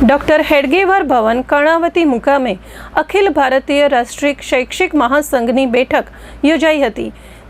Doctor Hedgewar ભવન, કર્ણાવતી મુકામે અખિલ ભારતીય રાષ્ટ્રીય શૈક્ષિક મહાસંઘની બેઠક યોજાઈ હતી,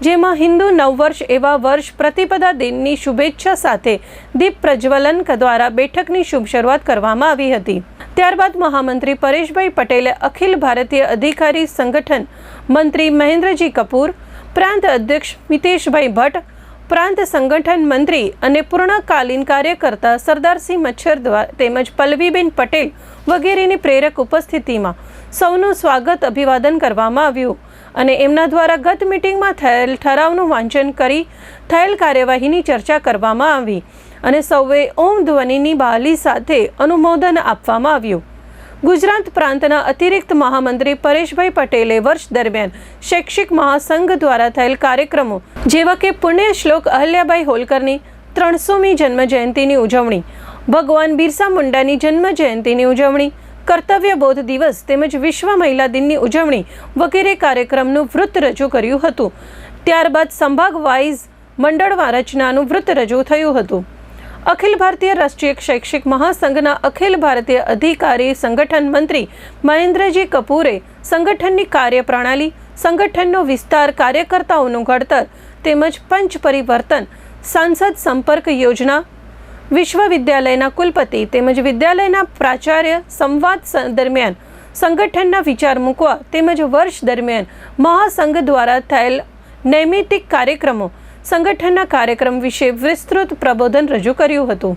જેમાં હિન્દુ નવવર્ષ એવા વર્ષ પ્રતિપદા દિનની શુભેચ્છા સાથે દીપ પ્રજ્વલન દ્વારા બેઠકની શુભ શરૂઆત કરવામાં આવી હતી. ત્યારબાદ મહામંત્રી પરેશભાઈ પટેલે અખિલ ભારતીય અધિકારી સંગઠન મંત્રી મહેન્દ્રજી કપૂર, પ્રાંત અધ્યક્ષ મિતેશભાઈ ભટ્ટ પ્રાંત સંગઠન મંત્રી અને પૂર્ણકાલીન કાર્યકર્તા સરદારસિંહ મચ્છર દ્વારા તેમજ પલ્લવીબેન પટેલ વગેરેની પ્રેરક ઉપસ્થિતિમાં સૌનું સ્વાગત અભિવાદન કરવામાં આવ્યું અને એમના દ્વારા ગત મિટિંગમાં થયેલ ઠરાવનું વાંચન કરી થયેલ કાર્યવાહીની ચર્ચા કરવામાં આવી અને સૌએ ઓમ ધ્વનિની બહાલી સાથે અનુમોદન આપવામાં આવ્યું. ગુજરાત પ્રાંતના અતિરિક્ત મહામંત્રી પરેશભાઈ પટેલે વર્ષ દરમિયાન શૈક્ષિક મહાસંઘ દ્વારા થયેલ કાર્યક્રમો જેવા કે પુણ્ય શ્લોક અહલ્યાબાઈ હોલકરની ત્રણસોમી જન્મ જયંતિની ઉજવણી, ભગવાન બિરસા મુંડાની જન્મ જયંતિની ઉજવણી, કર્તવ્ય બોધ દિવસ તેમજ વિશ્વ મહિલા દિનની ઉજવણી વગેરે કાર્યક્રમનું વૃત્ત રજૂ કર્યું હતું. ત્યારબાદ સંભાગ વાઇઝ મંડળમાં રચનાનું વૃત્ત રજૂ થયું હતું. અખિલ ભારતીય રાષ્ટ્રીય શૈક્ષિક મહાસંઘના અખિલ ભારતીય અધિકારી સંગઠન મંત્રી મહેન્દ્રજી કપૂરે સંગઠનની કાર્યપ્રણાલી, સંગઠનનો વિસ્તાર કાર્યકર્તાઓનું ઘડતર તેમજ પંચ પરિવર્તન સાંસદ સંપર્ક યોજના, વિશ્વવિદ્યાલયના કુલપતિ તેમજ વિદ્યાલયના પ્રાચાર્ય સંવાદ દરમિયાન સંગઠનના વિચાર મૂકવા તેમજ વર્ષ દરમિયાન મહાસંઘ દ્વારા થયેલ નૈમિતિક કાર્યક્રમો સંગઠનના કાર્યક્રમ વિશે વિસ્તૃત પ્રબોધન રજૂ કર્યું હતું.